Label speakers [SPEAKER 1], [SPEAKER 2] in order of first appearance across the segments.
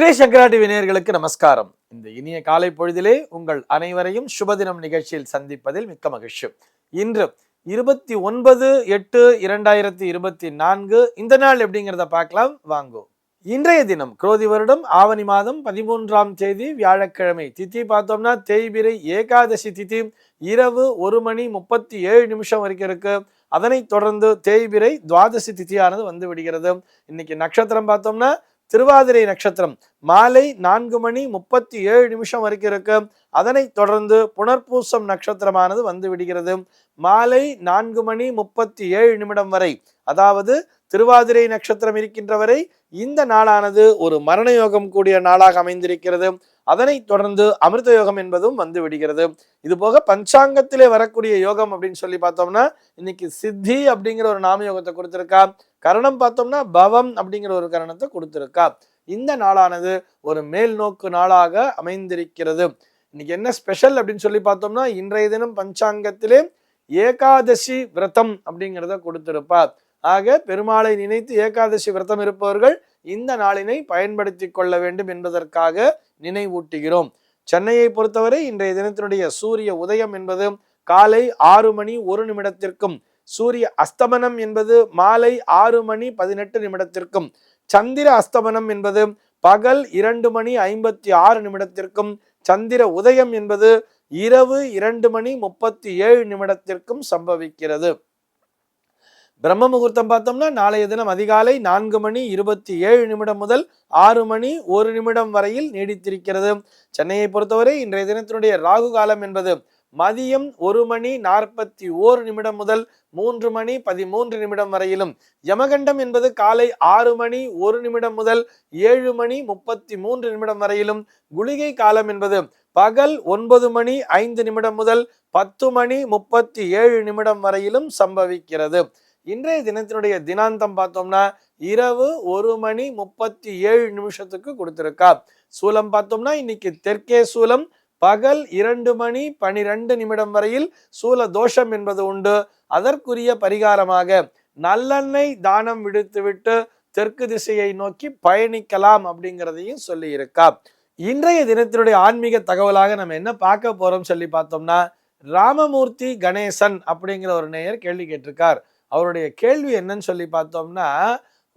[SPEAKER 1] ஸ்ரீ சங்கரா TV நமஸ்காரம். இந்த இனிய காலை பொழுதிலே உங்கள் அனைவரையும் சுபதினம் நிகழ்ச்சியில் சந்திப்பதில் மிக்க மகிழ்ச்சி. இன்று இருபத்தி ஒன்பது எட்டு இரண்டாயிரத்தி இருபத்தி நான்கு இந்த நாள் எப்படிங்கிறத பார்க்கலாம். வாங்கோ. இன்றைய தினம் குரோதி வருடம் ஆவணி மாதம் பதிமூன்றாம் தேதி வியாழக்கிழமை திதி பார்த்தோம்னா தேய்பிரை ஏகாதசி திதி இரவு ஒரு மணி முப்பத்தி ஏழு நிமிஷம் வரைக்கும் இருக்கு. அதனைத் தொடர்ந்து தேய்பிரை துவாதசி திதியானது வந்து விடுகிறது. இன்னைக்கு நட்சத்திரம் பார்த்தோம்னா திருவாதிரை நட்சத்திரம். மாலை நான்கு மணி முப்பத்தி ஏழு நிமிஷம் வரைக்கும் இருக்கு. அதனைத் தொடர்ந்து புனர்பூசம் நட்சத்திரமானது வந்து விடுகிறது. மாலை நான்கு மணி முப்பத்தி ஏழு நிமிடம் வரை. அதாவது திருவாதிரை நட்சத்திரம் இருக்கின்ற வரை இந்த நாளானது ஒரு மரண யோகம் கூடிய நாளாக அமைந்திருக்கிறது. அதனைத் தொடர்ந்து அமிர்த யோகம் என்பதும் வந்து விடுகிறது. இது போக பஞ்சாங்கத்திலே வரக்கூடிய யோகம் அப்படின்னு சொல்லி பார்த்தோம்னா இன்னைக்கு சித்தி அப்படிங்கிற ஒரு நாம யோகத்தை கொடுத்திருக்கா. கரணம் பார்த்தோம்னா பவம் அப்படிங்கிற ஒரு கரணத்தை கொடுத்துருக்கா. இந்த நாளானது ஒரு மேல் நோக்கு நாளாக அமைந்திருக்கிறது. இன்னைக்கு என்ன ஸ்பெஷல் அப்படின்னு சொல்லி பார்த்தோம்னா இன்றைய தினம் பஞ்சாங்கத்திலே ஏகாதசி விரதம் அப்படிங்கிறத கொடுத்திருப்பார் ஆக பெருமாளை நினைத்து ஏகாதசி விரதம் இருப்பவர்கள் இந்த நாளினை பயன்படுத்தி கொள்ள வேண்டும் என்பதற்காக நினைவூட்டுகிறோம். சென்னையை பொறுத்தவரை இன்றைய தினத்தினுடைய சூரிய உதயம் என்பது காலை ஆறு மணி ஒரு நிமிடத்திற்கும் சூரிய அஸ்தமனம் என்பது மாலை ஆறு மணி பதினெட்டு நிமிடத்திற்கும் சந்திர அஸ்தமனம் என்பது பகல் இரண்டு மணி ஐம்பத்தி ஆறு நிமிடத்திற்கும் சந்திர உதயம் என்பது இரவு இரண்டு மணி முப்பத்தி ஏழு நிமிடத்திற்கும் சம்பவிக்கிறது. பிரம்ம முகூர்த்தம் பார்த்தோம்னா நாளைய தினம் அதிகாலை நான்கு மணி இருபத்தி ஏழு நிமிடம் முதல் ஆறு மணி ஒரு நிமிடம் வரையில் நீடித்திருக்கிறது. சென்னையை பொறுத்தவரை இன்றைய தினத்தினுடைய ராகு காலம் என்பது மதியம் ஒரு மணி நாற்பத்தி ஓரு நிமிடம் முதல் மூன்று மணி பதிமூன்று நிமிடம் வரையிலும். யமகண்டம் என்பது காலை ஆறு மணி ஒரு நிமிடம் முதல் ஏழு மணி முப்பத்தி மூன்று நிமிடம் வரையிலும். குளிகை காலம் என்பது பகல் ஒன்பது மணி ஐந்து நிமிடம் முதல் பத்து மணி முப்பத்தி ஏழு நிமிடம் வரையிலும் சம்பவிக்கிறது. இன்றைய தினத்தினுடைய தினாந்தம் பார்த்தோம்னா இரவு ஒரு மணி முப்பத்தி ஏழு நிமிஷத்துக்கு கொடுத்திருக்கா. சூலம் பார்த்தோம்னா இன்னைக்கு தெற்கே சூலம் பகல் இரண்டு மணி பனிரெண்டு நிமிடம் வரையில் சூல தோஷம் என்பது உண்டு. அதற்குரிய பரிகாரமாக நல்லெண்ணெய் தானம் விடுத்துவிட்டு தெற்கு திசையை நோக்கி பயணிக்கலாம் அப்படிங்கிறதையும் சொல்லியிருக்கா. இன்றைய தினத்தினுடைய ஆன்மீக தகவலாக நம்ம என்ன பார்க்க போறோம் சொல்லி பார்த்தோம்னா ராமமூர்த்தி கணேசன் அப்படிங்கிற ஒரு நேயர் கேள்வி கேட்டிருக்கார். அவருடைய கேள்வி என்னன்னு சொல்லி பார்த்தோம்னா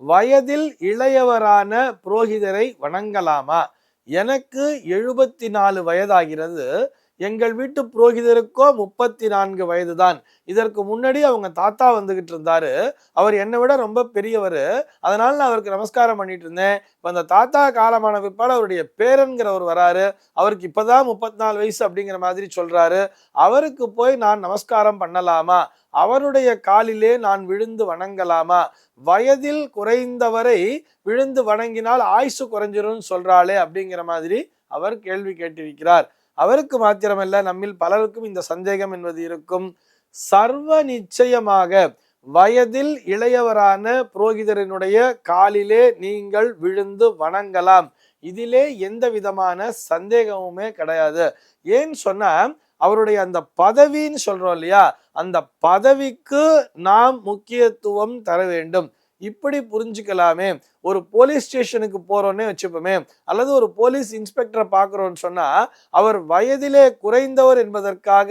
[SPEAKER 1] வயதில் இளையவரான புரோகிதரை வணங்கலாமா? எனக்கு எழுபத்தி நாலு வயதாகிறது. எங்கள் வீட்டு புரோகிதருக்கோ முப்பத்தி நான்கு வயதுதான். இதற்கு முன்னாடி அவங்க தாத்தா வந்துகிட்டு இருந்தாரு அவர் என்னை விட ரொம்ப பெரியவர். அதனால நான் அவருக்கு நமஸ்காரம் பண்ணிட்டு இருந்தேன். இப்போ அந்த தாத்தா காலமான பிற்பாடு அவருடைய பேரன்கிறவர் வராரு. அவருக்கு இப்போதான் முப்பத்தி நாலு வயசு அப்படிங்கிற மாதிரி சொல்றாரு. அவருக்கு போய் நான் நமஸ்காரம் பண்ணலாமா? அவருடைய காலிலே நான் விழுந்து வணங்கலாமா? வயதில் குறைந்தவரை விழுந்து வணங்கினால் ஆயுசு குறைஞ்சிரும்னு சொல்றாளே அப்படிங்கிற மாதிரி அவர் கேள்வி கேட்டிருக்கிறார். அவருக்கு மாத்திரமல்ல நம்மில் பலருக்கும் இந்த சந்தேகம் என்பது இருக்கும். சர்வ நிச்சயமாக வயதில் இளையவரான புரோகிதரினுடைய காலிலே நீங்கள் விழுந்து வணங்கலாம். இதிலே எந்த விதமான சந்தேகமுமே கிடையாது. ஏன்னு சொன்னா அவருடைய அந்த பதவின்னு சொல்றோம் இல்லையா? அந்த பதவிக்கு நாம் முக்கியத்துவம் தர வேண்டும். இப்படி புரிஞ்சுக்கலாமே. ஒரு போலீஸ் ஸ்டேஷனுக்கு போகிறோன்னே வச்சுப்போமே. அல்லது ஒரு போலீஸ் இன்ஸ்பெக்டரை பார்க்குறோன்னு சொன்னால் அவர் வயதிலே குறைந்தவர் என்பதற்காக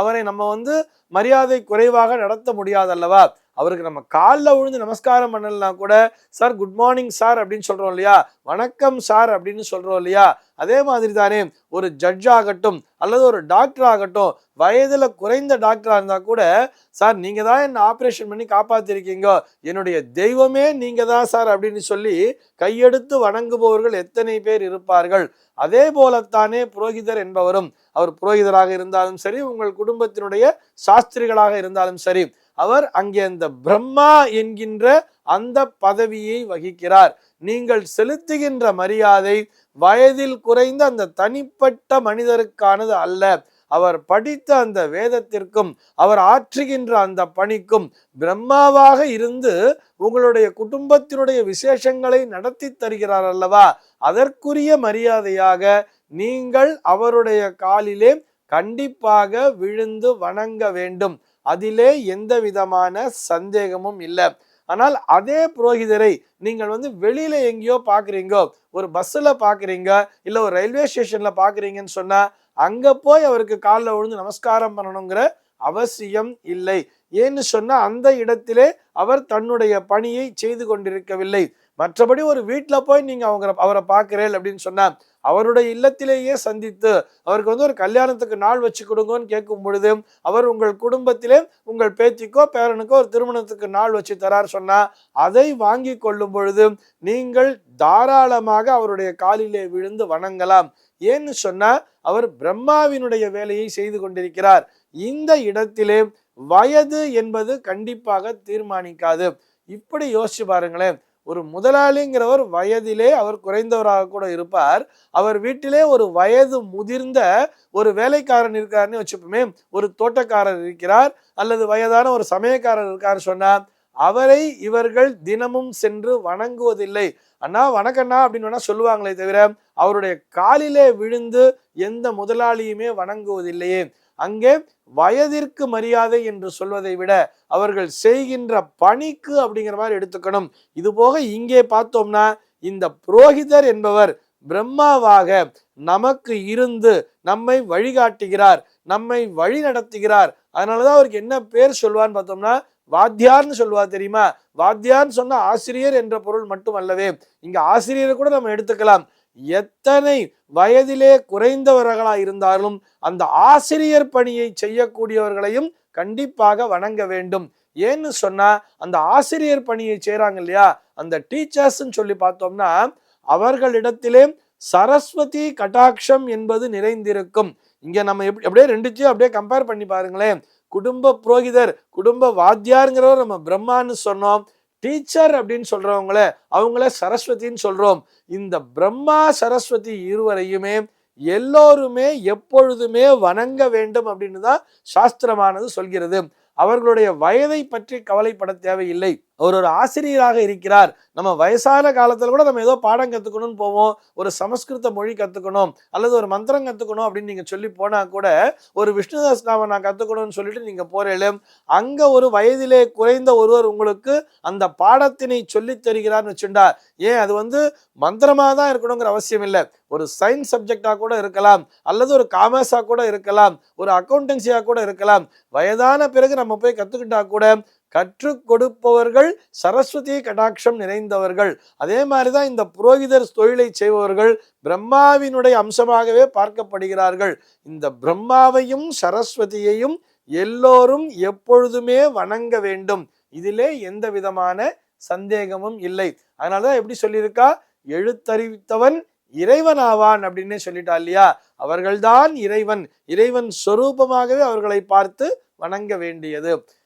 [SPEAKER 1] அவரை நம்ம வந்து மரியாதை குறைவாக நடத்த முடியாதல்லவா? அவருக்கு நம்ம காலில் விழுந்து நமஸ்காரம் பண்ணலாம் கூட சார் குட் மார்னிங் சார் அப்படின்னு சொல்கிறோம் இல்லையா? வணக்கம் சார் அப்படின்னு சொல்கிறோம் இல்லையா? அதே மாதிரி தானே ஒரு ஜட்ஜ் ஆகட்டும் அல்லது ஒரு டாக்டர் ஆகட்டும் வயதில் குறைந்த டாக்டராக இருந்தால் கூட சார் நீங்கள் தான் என்ன ஆப்ரேஷன் பண்ணி காப்பாத்திருக்கீங்க. என்னுடைய தெய்வமே நீங்கள் தான் சார் அப்படின்னு சொல்லி கையெடுத்து வணங்குபவர்கள் எத்தனை பேர் இருப்பார்கள்? அதே போலத்தானே புரோகிதர் என்பவரும் அவர் புரோகிதராக இருந்தாலும் சரி உங்கள் குடும்பத்தினுடைய சாஸ்திரிகளாக இருந்தாலும் சரி அவர் அங்கே அந்த பிரம்மா என்கின்ற அந்த பதவியை வகிக்கிறார். நீங்கள் செலுத்துகின்ற மரியாதை வயதில் குறைந்த அந்த தனிப்பட்ட மனிதருக்கானது அல்ல. அவர் படித்த அந்த வேதத்திற்கும் அவர் ஆற்றுகின்ற அந்த பணிக்கும் பிரம்மாவாக இருந்து உங்களுடைய குடும்பத்தினுடைய விசேஷங்களை நடத்தி தருகிறார் அல்லவா? அதற்குரிய மரியாதையாக நீங்கள் அவருடைய காலிலே கண்டிப்பாக விழுந்து வணங்க வேண்டும். அதிலே எந்த விதமான சந்தேகமும் இல்லை. ஆனால் அதே புரோகிதரை நீங்கள் வந்து வெளியில எங்கேயோ பாக்குறீங்க ஒரு பஸ்ஸில் பாக்குறீங்க இல்ல ஒரு ரயில்வே ஸ்டேஷன்ல பாக்குறீங்கன்னு சொன்னா அங்க போய் அவருக்கு காலில் விழுந்து நமஸ்காரம் பண்ணணுங்கிற அவசியம் இல்லை. ஏன்னு சொன்னா அந்த இடத்திலே அவர் தன்னுடைய பணியை செய்து கொண்டிருக்கவில்லை. மற்றபடி ஒரு வீட்டில் போய் நீங்கள் அவங்க அவரை பார்க்குறேன் அப்படின்னு சொன்னால் அவருடைய இல்லத்திலேயே சந்தித்து அவருக்கு வந்து ஒரு கல்யாணத்துக்கு நாள் வச்சு கொடுங்கன்னு கேட்கும் பொழுது அவர் உங்கள் குடும்பத்திலே உங்கள் பேத்திக்கோ பேரனுக்கோ ஒரு திருமணத்துக்கு நாள் வச்சு தரார் சொன்னால் அதை வாங்கி கொள்ளும் பொழுது நீங்கள் தாராளமாக அவருடைய காலிலே விழுந்து வணங்கலாம். ஏன்னு சொன்னால் அவர் பிரம்மாவினுடைய வேலையை செய்து கொண்டிருக்கிறார். இந்த இடத்திலே வயது என்பது கண்டிப்பாக தீர்மானிக்காது. இப்படி யோசிச்சு பாருங்களேன் ஒரு முதலாளிங்கிறவர் வயதிலே அவர் குறைந்தவராக கூட இருப்பார். அவர் வீட்டிலே ஒரு வயது முதிர்ந்த ஒரு வேலைக்காரன் இருக்காருன்னு வச்சுப்போமே ஒரு தோட்டக்காரர் இருக்கிறார் அல்லது வயதான ஒரு சமயக்காரர் இருக்கார் சொன்னால் அவரை இவர்கள் தினமும் சென்று வணங்குவதில்லை. அண்ணா வணக்கண்ணா அப்படின்னு வேணா சொல்லுவாங்களே தவிர அவருடைய காலிலே விழுந்து எந்த முதலாளியுமே வணங்குவதில்லையே. அங்கே வயதிற்கு மரியாதை என்று சொல்வதை விட அவர்கள் செய்கின்ற பணிக்கு அப்படிங்கிற மாதிரி எடுத்துக்கணும். இது போக இங்கே பார்த்தோம்னா இந்த புரோகிதர் என்பவர் பிரம்மாவாக நமக்கு இருந்து நம்மை வழிகாட்டுகிறார் நம்மை வழி நடத்துகிறார். அதனாலதான் அவருக்கு என்ன பேர் சொல்வான்னு பார்த்தோம்னா வாத்தியார்னு சொல்லுவா தெரியுமா? வாத்தியார்னு சொன்னா ஆசிரியர் என்ற பொருள் மட்டும் அல்லவே இங்க ஆசிரியரை கூட நம்ம எடுத்துக்கலாம். எத்தனை வயதிலே குறைந்தவர்களாக இருந்தாலும் அந்த ஆசிரியர் பணியை செய்யக்கூடியவர்களையும் கண்டிப்பாக வணங்க வேண்டும். ஏன்னு சொன்னா அந்த ஆசிரியர் பணியை செய்கிறாங்க இல்லையா? அந்த டீச்சர்ஸ்ன்னு சொல்லி பார்த்தோம்னா அவர்களிடத்திலே சரஸ்வதி கட்டாட்சம் என்பது நிறைந்திருக்கும். இங்க நம்ம எப்படி அப்படியே ரெண்டுத்தையும் அப்படியே கம்பேர் பண்ணி பாருங்களேன். குடும்ப புரோகிதர் குடும்ப வாத்தியாருங்கிறவர் நம்ம பிரம்மான்னு சொன்னோம். டீச்சர் அப்படின்னு சொல்றவங்கள அவங்கள சரஸ்வதின்னு சொல்றோம். இந்த பிரம்மா சரஸ்வதி இருவரையுமே எல்லோருமே எப்பொழுதுமே வணங்க வேண்டும் அப்படின்னு தான் சாஸ்திரமானது சொல்கிறது. அவர்களுடைய வயதை பற்றி கவலைப்பட தேவையில்லை. அவர் ஒரு ஆசிரியராக இருக்கிறார். நம்ம வயசான காலத்தில் கூட நம்ம ஏதோ பாடம் கற்றுக்கணும்னு போவோம். ஒரு சமஸ்கிருத மொழி கற்றுக்கணும் அல்லது ஒரு மந்திரம் கற்றுக்கணும் அப்படின்னு நீங்கள் சொல்லி போனால் கூட ஒரு விஷ்ணுதாஸ் நாம நான் கற்றுக்கணும்னு சொல்லிட்டு நீங்கள் போறேன் அங்கே ஒரு வயதிலே குறைந்த ஒருவர் உங்களுக்கு அந்த பாடத்தினை சொல்லி தருகிறார்னு வச்சுண்டா ஏன்? அது வந்து மந்திரமாக தான் இருக்கணுங்கிற அவசியம் இல்லை. ஒரு சயின்ஸ் சப்ஜெக்டாக கூட இருக்கலாம். அல்லது ஒரு காமர்ஸாக கூட இருக்கலாம். ஒரு அக்கௌண்டன்சியாக கூட இருக்கலாம். வயதான பிறகு நம்ம போய் கற்றுக்கிட்டா கூட கற்றுக் கொடுப்பவர்கள் சரஸ்வதி கடாட்சம் நிறைந்தவர்கள். அதே மாதிரிதான் இந்த புரோகிதர் தொழிலை செய்பவர்கள் பிரம்மாவினுடைய அம்சமாகவே பார்க்கப்படுகிறார்கள். இந்த பிரம்மாவையும் சரஸ்வதியையும் எல்லோரும் எப்பொழுதுமே வணங்க வேண்டும். இதிலே எந்த விதமான சந்தேகமும் இல்லை. அதனாலதான் எப்படி சொல்லியிருக்கா? எழுத்தறிவித்தவன் இறைவன் ஆவான் அப்படின்னே சொல்லிட்டா இல்லையா? அவர்கள்தான் இறைவன். இறைவன் சொரூபமாகவே அவர்களை பார்த்து வணங்க வேண்டியது.